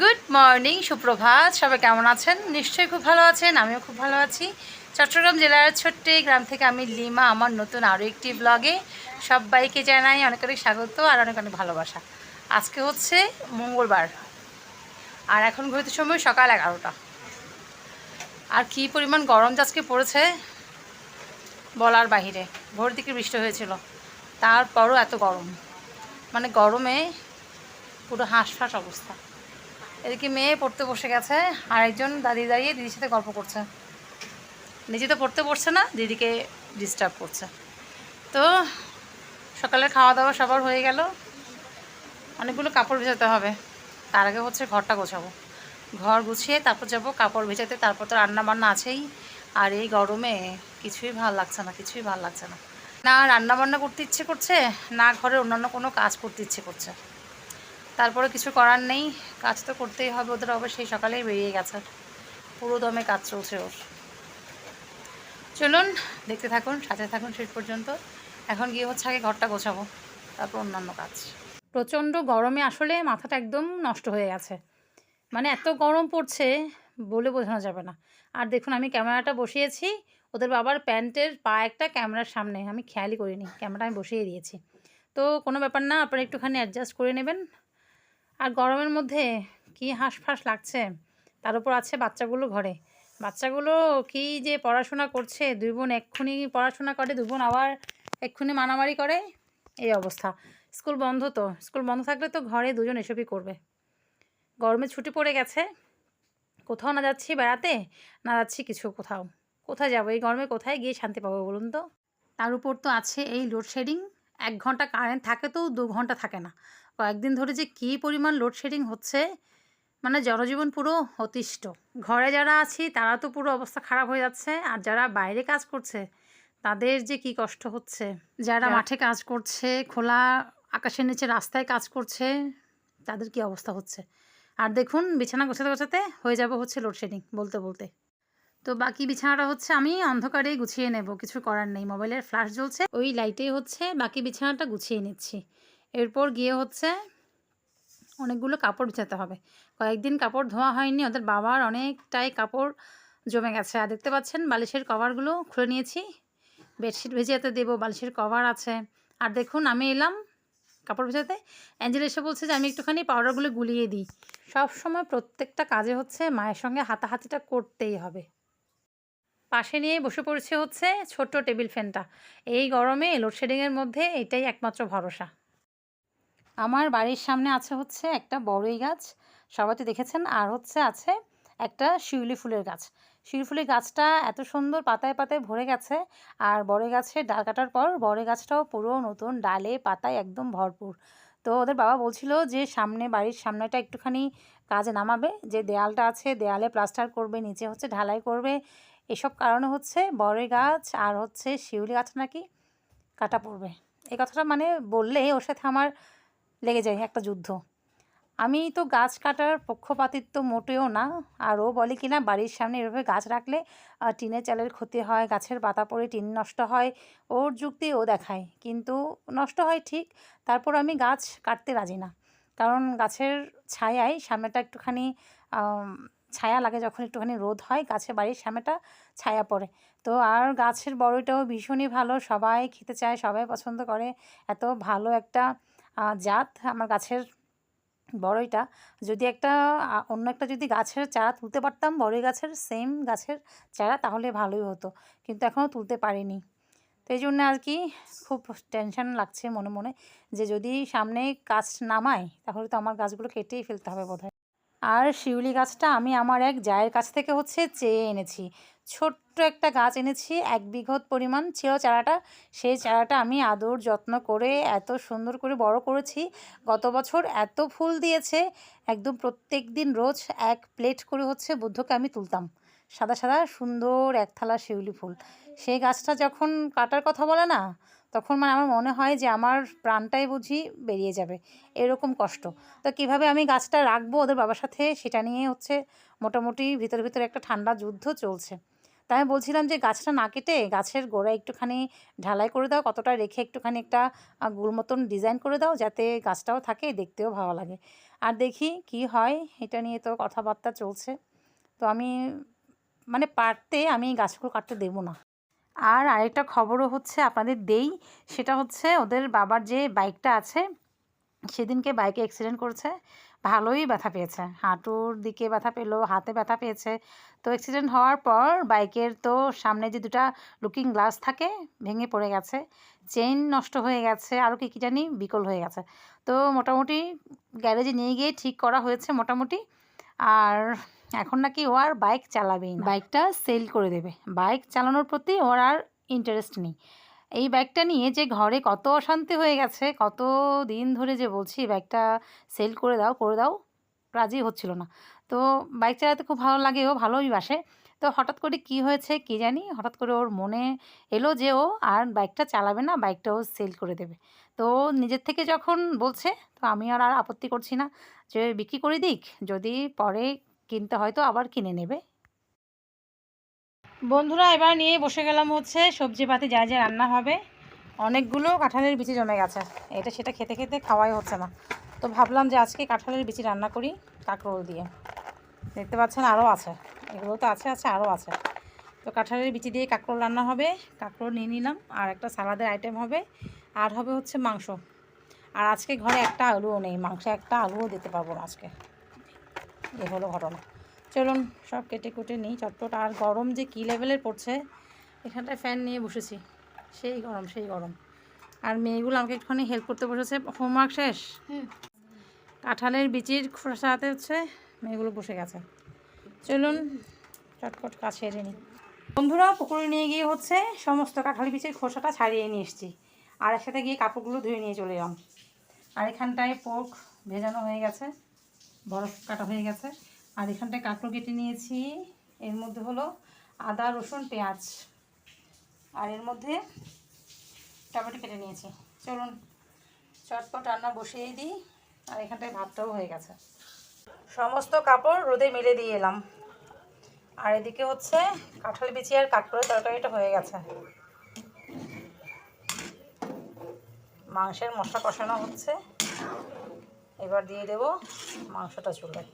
Good morning সুপ্রভাত। সবাই কেমন আছেন? নিশ্চয়ই খুব ভালো আছেন, আমিও খুব ভালো আছি। চট্টগ্রাম জেলার ছোট্ট গ্রাম থেকে আমি লিমা, আমার নতুন আরও একটি ব্লগে সবাইকে জানাই অনেক অনেক স্বাগত আর অনেক অনেক ভালোবাসা। আজকে হচ্ছে মঙ্গলবার, আর এখন ঘড়িতে সময় সকাল এগারোটা। আর কি পরিমাণ গরম আজকে পড়েছে, বলার বাহিরে। ভোর দিকে বৃষ্টি হয়েছিল, তারপরও এত গরম। মানে গরমে পুরো হাঁসফাঁস অবস্থা। এদিকে মেয়ে পড়তে বসে গেছে, আর একজন দাদি দাঁড়িয়ে দিদির সাথে গল্প করছে। নিজে তো পড়তে বসছে না, দিদিকে ডিস্টার্ব করছে। তো সকালের খাওয়া দাওয়া সবার হয়ে গেল। অনেকগুলো কাপড় ভেজাতে হবে। তার আগে হচ্ছে ঘরটা গোছাবো। ঘর গুছিয়ে তারপর যাব, কাপড় ভেজাতে, তারপর তো রান্না বান্না আছেই। আর এই গরমে কিছুই ভালো লাগছে না, কিছুই ভালো লাগছে না। না রান্না বান্না করতে ইচ্ছে করছে, না ঘরের অন্যান্য কোনো কাজ করতে ইচ্ছে করছে। তারপরে কিছু করার নেই। কাজ তো করতেই হবে, ওদের অবশ্যই সকালেই বেরিয়ে গেছে। পুরো দমে কাজ চলছে ওর। চলুন, দেখতে থাকুন, সাথে থাকুন শেষ পর্যন্ত। এখন গিয়ে হচ্ছে আগে ঘরটা গোছাবো, তারপর অন্যান্য কাজ। প্রচণ্ড গরমে আসলে মাথাটা একদম নষ্ট হয়ে গেছে। মানে এত গরম পড়ছে বলে বোঝানো যাবে না। আর দেখুন, আমি ক্যামেরাটা বসিয়েছি, ওদের বাবার প্যান্টের পা একটা ক্যামেরার সামনে। আমি খেয়ালই করিনি, ক্যামেরাটা আমি বসিয়ে দিয়েছি। তো কোনো ব্যাপার না, আপনারা একটুখানি অ্যাডজাস্ট করে নেবেন। আর গরমের মধ্যে কি হাঁসফাঁস লাগছে? তার উপর আছে বাচ্চাগুলো ঘরে। বাচ্চাগুলো কি যে পড়াশোনা করছে? দুই বোন এক্ষুনি পড়াশোনা করে, দুই বোন আবার এক্ষুনি মারামারি করে? এই অবস্থা। স্কুল বন্ধ তো। স্কুল বন্ধ থাকলে তো ঘরে দুজন এসবই করবে। গরমে ছুটি পড়ে গেছে। কোথাও না যাচ্ছি বেড়াতে, না যাচ্ছি কিছু কোথাও। কোথায় যাব? এই গরমে কোথায় গিয়ে শান্তি পাবো বলুন তো? তার উপর তো আছে এই লোডশেডিং এক ঘণ্টা কারেন্ট থাকে তো দু ঘণ্টা থাকে না। কয়েকদিন ধরে যে কী পরিমাণ লোডশেডিং হচ্ছে মানে জনজীবন পুরো অতিষ্ঠ। ঘরে যারা আছি তারা তো পুরো অবস্থা খারাপ হয়ে যাচ্ছে। আর যারা বাইরে কাজ করছে তাদের যে কি কষ্ট হচ্ছে? যারা মাঠে কাজ করছে খোলা আকাশের নিচে রাস্তায় কাজ করছে তাদের কি অবস্থা হচ্ছে? আর দেখুন বিছানা গোছাতে গোছাতে হয়ে যাবে হচ্ছে লোডশেডিং বলতে বলতে। তো বাকি বিছানাটা হচ্ছে আমি অন্ধকারে গুছিয়ে নেব কিছু করার নেই। মোবাইলের ফ্ল্যাশ জ্বলছে ওই লাইটেই হচ্ছে বাকি বিছানাটা গুছিয়ে নিচ্ছি। এরপর গিয়ে হচ্ছে অনেকগুলো কাপড় বিছাতে হবে। কয়েকদিন কাপড় ধোয়া হয়নি, ওদের বাবার অনেকটাই কাপড় জমে গেছে। আর দেখতে পাচ্ছেন, বালিশের কভারগুলো খুলে নিয়েছি। বেডশিট ভেজাতে দেবো, বালিশের কভার আছে। আর দেখুন, আমি এলাম কাপড় ভেজাতে। অ্যাঞ্জেল এসে বলছে যে, আমি একটুখানি পাউডারগুলো গুলিয়ে দিই। সব সময় প্রত্যেকটা কাজে হচ্ছে মায়ের সঙ্গে হাতাহাতিটা করতেই হবে। পাশে নিয়ে বসে পড়ছে হচ্ছে ছোট্ট টেবিল ফ্যানটা। এই গরমে লোডশেডিংয়ের মধ্যে এটাই একমাত্র ভরসা। আমার বাড়ির সামনে আছে হচ্ছে একটা বড়ই গাছ। সবাই তো দেখেছেন। আর হচ্ছে আছে একটা শিউলি ফুলের গাছ। শিউলি ফুলের গাছটা এত সুন্দর পাতায় পাতায় ভরে গেছে। আর বড়ই গাছের ডাল কাটার পর বড়ই গাছটাও পুরো নতুন ডালে পাতায় একদম ভরপুর। তো ওদের বাবা বলছিল যে সামনে বাড়ির সামনেটা একটুখানি কাজে নামাবে। যে দেয়ালটা আছে দেয়ালে প্লাস্টার করবে, নিচে হচ্ছে ঢালাই করবে। এসব কারণে হচ্ছে বড়ই গাছ আর হচ্ছে শিউলি গাছ নাকি কাটা পড়বে। এই কথাটা মানে বললে ওর সাথে আমার লেগে যায় একটা যুদ্ধ। আমি তো গাছ কাটার পক্ষপাতিত্ব মোটেও না, আর ও বলে কি না বাড়ির সামনে এভাবে গাছ রাখলে টিনের চালের ক্ষতি হয়, গাছের পাতা পড়ে টিন নষ্ট হয়, ওর যুক্তি ও দেখায়। কিন্তু নষ্ট হয় ঠিক, তারপর আমি গাছ কাটতে রাজি না। কারণ গাছের ছায়ায় সামনেটা একটুখানি ছায়া লাগে যখন একটুখানি রোদ হয়, গাছে বাড়ির সামনেটা ছায়া পড়ে। তো আর গাছের বড়ইটাও ভীষণই ভালো, সবাই খেতে চায়, সবাই পছন্দ করে, এত ভালো একটা জাত আমার গাছের বড়ইটা যদি একটা অন্য একটা যদি গাছের চারা তুলতে পারতাম, বড়ই গাছের সেম গাছের চারা, তাহলে ভালোই হতো। কিন্তু এখনও তুলতে পারিনি। তো এই জন্য আর কি খুব টেনশন লাগছে মনে মনে যে যদি সামনে গাছ নামায়, তাহলে তো আমার গাছগুলো কেটেই ফেলতে হবে বোধহয়। আর শিউলি গাছটা আমি আমার এক জায়ের কাছ থেকে হচ্ছে চেয়ে এনেছি। ছোট্ট একটা গাছ এনেছি, এক বিঘত পরিমাণ। ছিল চারাটা, সেই চারাটা আমি আদর যত্ন করে এত সুন্দর করে বড় করেছি। গত বছর এত ফুল দিয়েছে, একদম প্রত্যেক দিন রোজ এক প্লেট করে হচ্ছে বুদ্ধকে আমি তুলতাম। সাদা সাদা সুন্দর এক থালা শিউলি ফুল। সেই গাছটা যখন কাটার কথা বলে না তখন মানে আমার মনে হয় যে আমার প্রাণটাই বুঝি বেরিয়ে যাবে। এরকম কষ্ট। তো কীভাবে আমি গাছটা রাখব ওদের বাবার সাথে সেটা নিয়ে হচ্ছে মোটামুটি ভিতরে ভিতরে একটা ঠান্ডা যুদ্ধ চলছে। তাই আমি বলছিলাম যে গাছটা না কেটে গাছের গোড়ায় একটুখানি ঢালাই করে দাও, কতটা রেখে একটুখানি একটা গুল মতন ডিজাইন করে দাও যাতে গাছটাও থাকে, দেখতেও ভালো লাগে। আর দেখি কি হয়, এটা নিয়ে তো কথাবার্তা চলছে। তো আমি মানে পারতে আমি গাছগুলো কাটতে দেবো না। আর আরেকটা খবরও হচ্ছে আপনাদের দেই, সেটা হচ্ছে ওদের বাবার যে বাইকটা আছে, সেদিনকে বাইকে অ্যাক্সিডেন্ট করেছে, ভালোই ব্যথা পেয়েছে, হাঁটুর দিকে ব্যথা পেল, হাতে ব্যথা পেয়েছে, তো অ্যাক্সিডেন্ট হওয়ার পর বাইকের তো সামনে যে দুটা লুকিং গ্লাস থাকে ভেঙে পড়ে গেছে চেইন নষ্ট হয়ে গেছে, আরও কী কী জানি বিকল হয়ে গেছে, তো মোটামুটি গ্যারেজে নিয়ে গিয়ে ঠিক করা হয়েছে মোটামুটি, আর এখন নাকি ও আর বাইক চালাবেই না। বাইকটা সেল করে দেবে। বাইক চালানোর প্রতি ওর আর ইন্টারেস্ট নেই। এই বাইকটা নিয়ে যে ঘরে কত অশান্তি হয়ে গেছে, কত দিন ধরে যে বলছি বাইকটা সেল করে দাও করে দাও, রাজি হচ্ছিল না। তো বাইক চালাতে খুব ভালো লাগে ও, ভালোই বাসে। তো হঠাৎ করে কি হয়েছে কি জানি, হঠাৎ করে ওর মনে এলো যে ও আর বাইকটা চালাবে না বাইকটা ও সেল করে দেবে। তো নিজের থেকে যখন বলছে, তো আমি আর আর আপত্তি করছি না যে বিক্রি করে দিক, যদি পরে কিনতে হয়তো আবার কিনে নেবে। বন্ধুরা, এবার নিয়ে বসে গেলাম হচ্ছে সবজি পাতি যা যা রান্না হবে। অনেকগুলো কাঁঠালের বিচি জমে গেছে। এটা সেটা খেতে খেতে খাওয়াই হচ্ছে না। তো ভাবলাম যে আজকে কাঁঠালের বিচি রান্না করি কাঁকরোল দিয়ে। দেখতে পাচ্ছেন আরও আছে। এগুলো তো আছে আছে, আরও আছে। তো কাঁঠালের বিচি দিয়ে কাঁকরোল রান্না হবে। কাঁকরোল নিয়ে নিলাম, আর একটা সালাদের আইটেম হবে। আর হবে হচ্ছে মাংস। আর আজকে ঘরে একটা আলুও নেই। মাংস একটা আলুও দিতে পারব না আজকে। এ হলো ঘটনা। চলুন সব কেটে কুটে নিই। চটপট আর গরম যে কী লেভেলের পড়ছে এখানটায় ফ্যান নিয়ে বসেছি। সেই গরম সেই গরম। আর মেয়েগুলো আমাকে একটুখানি হেল্প করতে বসেছে। হোমওয়ার্ক শেষ? কাঁঠালের বিচির খোসাতে হচ্ছে মেয়েগুলো বসে গেছে। চলুন চটপট কাজ সেরে নিই। বন্ধুরা পুকুরে নিয়ে গিয়ে হচ্ছে সমস্ত কাঁঠালি বিচির খোসাটা ছাড়িয়ে নিয়ে এসেছি। আর একসাথে গিয়ে কাপড়গুলো ধুয়ে নিয়ে চলে এলাম। আর এখানটায় পোক ভেজানো হয়ে গেছে। বরফ কাটা হয়ে গেছে। আর এখানটায় কাঁকড়ো কেটে নিয়েছি। এর মধ্যে হলো আদা, রসুন, পেঁয়াজ। আর এর মধ্যে টমেটো কেটে নিয়েছি। চলুন, চটপট রান্না বসিয়ে দিই। আর এখানটায় ভাতটাও হয়ে গেছে। সমস্ত কাপড় রোদে মেলে দিয়ে এলাম। আর এদিকে হচ্ছে কাঁঠাল বিচি আর কাঁকড়ের তরকারিটা হয়ে গেছে। মাংসের মশলা কষানো হচ্ছে। এবার দিয়ে দেব মাংসটা চুলায়।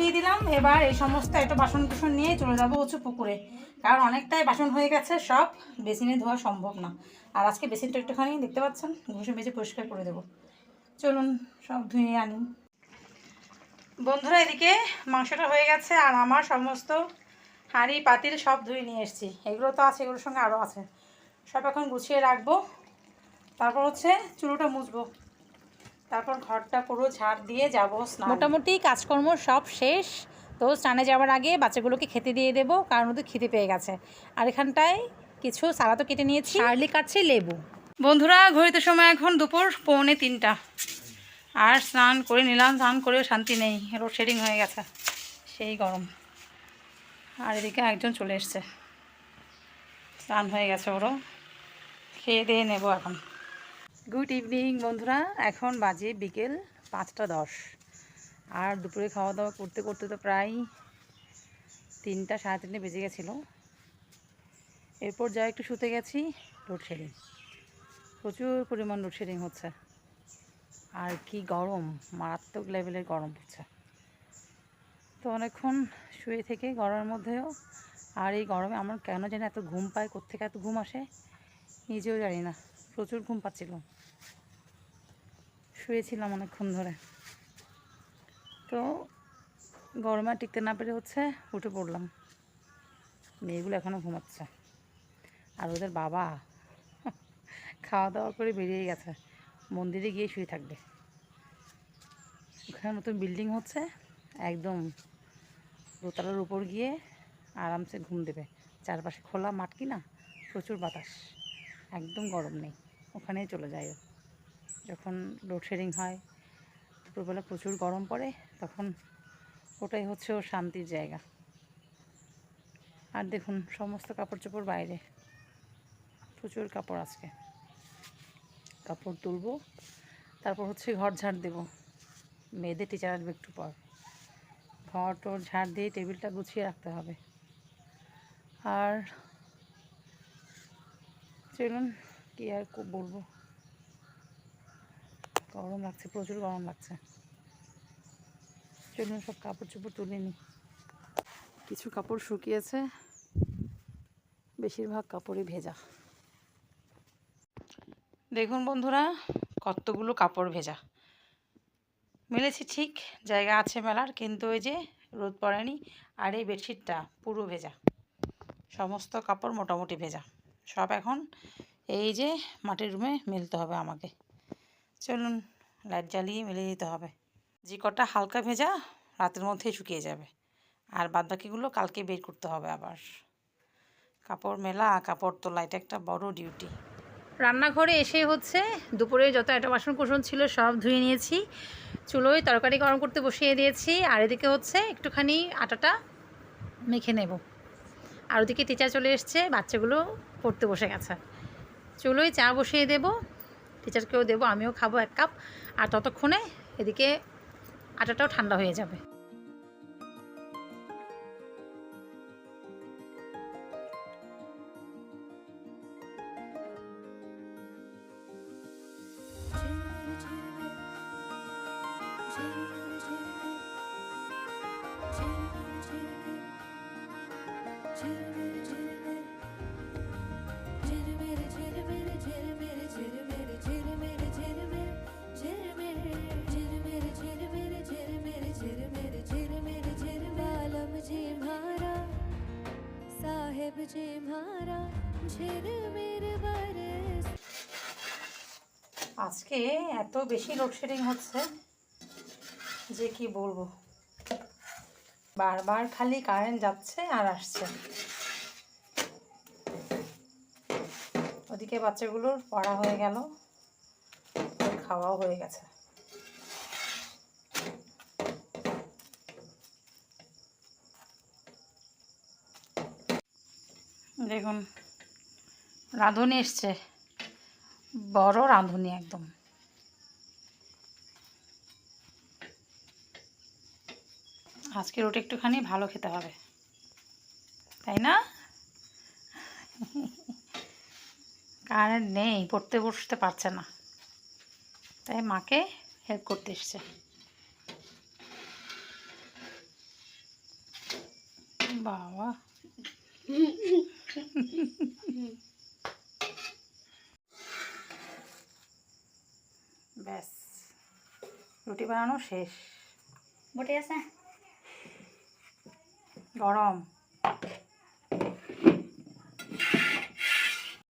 বসিয়ে দিলাম। এবার এই সমস্ত একটা বাসন কুসন নিয়ে চলে যাব হচ্ছে পুকুরে। কারণ অনেকটাই বাসন হয়ে গেছে, সব বেসিনে ধোয়া সম্ভব না। আর আজকে বেসিনটা একটুখানি, দেখতে পাচ্ছেন? ঘষে বেজে পরিষ্কার করে দেবো। চলুন, সব ধুয়ে আনি। বন্ধুরা, এদিকে মাংসটা হয়ে গেছে আর আমার সমস্ত হাঁড়ি, পাতিল সব ধুয়ে নিয়ে এসেছি। এগুলো তো আছে, এগুলোর সঙ্গে আরও আছে। সব এখন গুছিয়ে রাখব। তারপর হচ্ছে চুলোটা মুছবো। তারপর ঘরটা পুরো ঝাড় দিয়ে যাব মোটামুটি কাজকর্ম সব শেষ। তো স্নানে যাওয়ার আগে বাচ্চাগুলোকে খেতে দিয়ে দেবো কারণ ওদের খেতে পেয়ে গেছে। আর এখানটায় কিছু সালাদও কেটে নিয়েছি। শার্লি কাটছি লেবু। বন্ধুরা ঘড়িতে সময় এখন দুপুর পৌনে তিনটা। আর স্নান করে নিলাম স্নান করেও শান্তি নেই। রোড শেডিং হয়ে গেছে সেই গরম। আর এদিকে একজন চলে এসছে। স্নান হয়ে গেছে ওরও। খেয়ে দিয়ে নেব এখন। গুড ইভিনিং বন্ধুরা। এখন বাজে বিকেল পাঁচটা দশ। আর দুপুরে খাওয়া দাওয়া করতে করতে তো প্রায় তিনটা, সাড়ে তিনটে বেজে গেছিল। এরপর যা একটু শুতে গেছি লোডশেডিং প্রচুর পরিমাণ লোডশেডিং হচ্ছে। আর কি গরম, মারাত্মক লেভেলের গরম হচ্ছে। তো অনেকক্ষণ শুয়ে থেকে গরমের মধ্যেও, আর এই গরমে আমার কেন যেন এত ঘুম পায় কোথেকে এত ঘুম আসে, নিজেও জানি না। প্রচুর ঘুম পাচ্ছিল শুয়েছিলাম অনেকক্ষণ ধরে। তো গরমে টিকতে না পেরে হচ্ছে উঠে পড়লাম। মেয়েগুলো এখনও ঘুমাচ্ছে। আর ওদের বাবা খাওয়া দাওয়া করে বেরিয়ে গেছে। মন্দিরে গিয়ে শুয়ে থাকবে। ওখানে নতুন বিল্ডিং হচ্ছে, একদম দোতলার উপর গিয়ে আরামসে ঘুম দেবে। চারপাশে খোলা মাঠ কি না? প্রচুর বাতাস। একদম গরম নেই। ওখানেই চলে যায়। যখন লোডশেডিং হয়, দুপুরবেলা প্রচুর গরম পড়ে, তখন ওটাই হচ্ছে ওর শান্তির জায়গা। আর দেখুন, সমস্ত কাপড় চোপড় বাইরে। প্রচুর কাপড় আজকে। কাপড় তুলবো, তারপর হচ্ছে ঘর ঝাড় দেবো। মেয়েদের টিচার আসবে একটু পর। ঘর টোর ঝাড় দিয়ে টেবিলটা গুছিয়ে রাখতে হবে। আর চলুন, কি আর বলব? গরম লাগছে, প্রচুর গরম লাগছে। চলুন সব কাপড় চোপড় তুলে নিই কিছু কাপড় শুকিয়েছে, বেশিরভাগ কাপড়ই ভেজা। দেখুন বন্ধুরা, কতগুলো কাপড় ভেজা। মেলেছি ঠিক, জায়গা আছে মেলার, কিন্তু ওই যে রোদ পড়েনি, আর এই বেডশিটটা পুরো ভেজা। সমস্ত কাপড় মোটামুটি ভেজা। সব এখন এই যে মাটির রুমে মেলতে হবে আমাকে। চলুন লাইট জ্বালিয়ে মেলে দিতে হবে। যে কটা হালকা ভেজা রাতের মধ্যেই শুকিয়ে যাবে। আর বাদবাকিগুলো কালকে বের করতে হবে আবার। কাপড় মেলা, কাপড় তোলা, এটা একটা বড় ডিউটি রান্নাঘরে এসে হচ্ছে দুপুরে যত একটা বাসন কুসন ছিল সব ধুয়ে নিয়েছি। চুলোয় তরকারি গরম করতে বসিয়ে দিয়েছি। আর এদিকে হচ্ছে একটুখানি আটাটা মেখে নেব। আর ওদিকে টিচার চলে এসছে, বাচ্চাগুলো পড়তে বসে গেছে। চুলোয় চা বসিয়ে দেব। টিচারকেও দেবো, আমিও খাব এক কাপ আর ততক্ষণে এদিকে আটাটাও ঠান্ডা হয়ে যাবে Thank you. जी म्हारा झिर मिर बरस আজকে এত বেশি লোডশেডিং হচ্ছে যে কি বলবো বারবার খালি কারেন্ট যাচ্ছে আর আসছে ওদিকে বাচ্চাগুলোর পড়া হয়ে গেল ওর খাওয়াও হয়ে গেছে দেখুন, রাঁধুনি এসছে। বড় রাঁধুনি একদম। আজকে রুটি একটুখানি ভালো খেতে হবে। তাই না? কারেন্ট নেই, পড়তে বসতে পারছে না। তাই মাকে হেল্প করতে এসছে। বাবা। ব্যাস রুটি বানানো শেষ। বটে আছে? গরম।